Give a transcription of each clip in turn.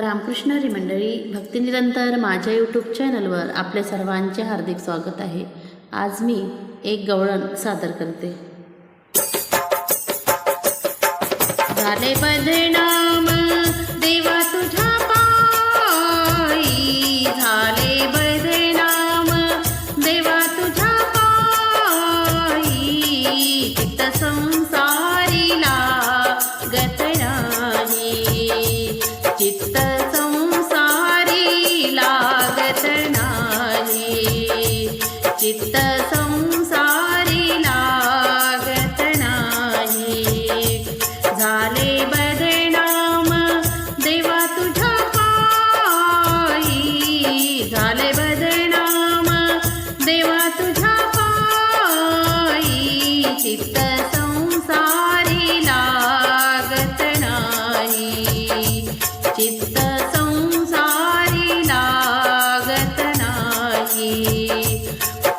रामकृष्णरी मंडळी भक्तिनिरंतर माझ्या यूट्यूब चॅनलवर आपल्या सर्वांचे हार्दिक स्वागत आहे. आज मी एक गवळण सादर करते. झाले बदनाम चित्त संसारी लागत नाही चित्त संसारी लागत नाही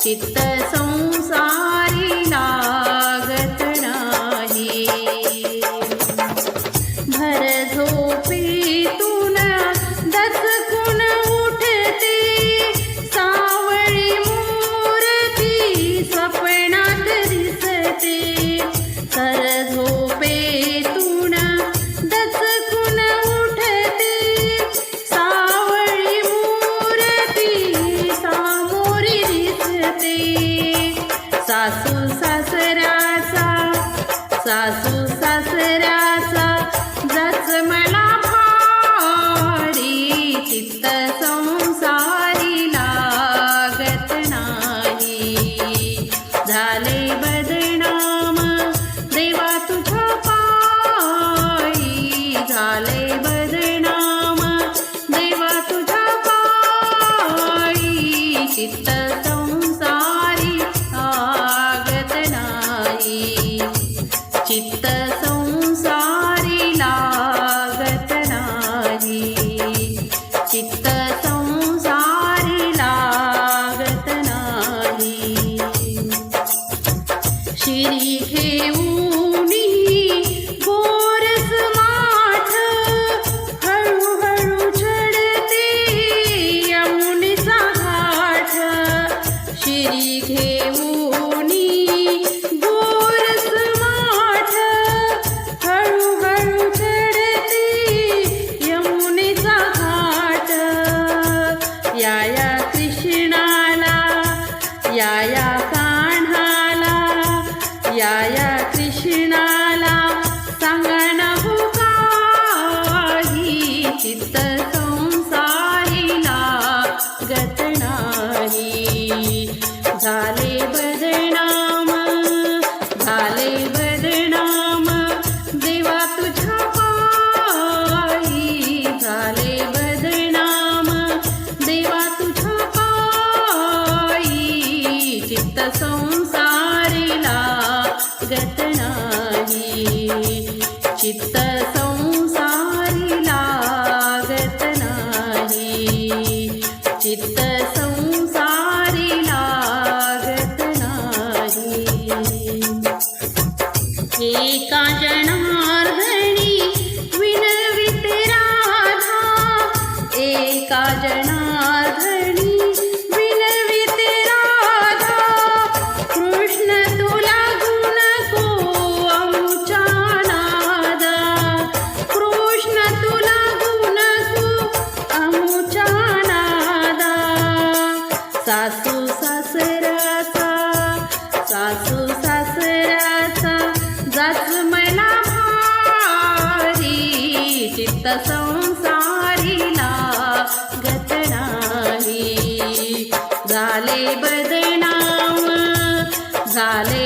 चित्त संसारी लागत नाही भर झोपेतून दचकून उठते सासू सासऱ्याचा सासू या या कान्हाला या या कृष्णाला सांगण हो काही चित्त संसारीला गत नाही झाले बदनाम झाले संसारीला गत नाही. चित्त संसारी लागत नाही. चित्त संसारी लागत नाही. एका जनार्दनी विनविते राधा. एका जनार्दनी चित्त संसारीला गत नाही झाले बदनाम झाले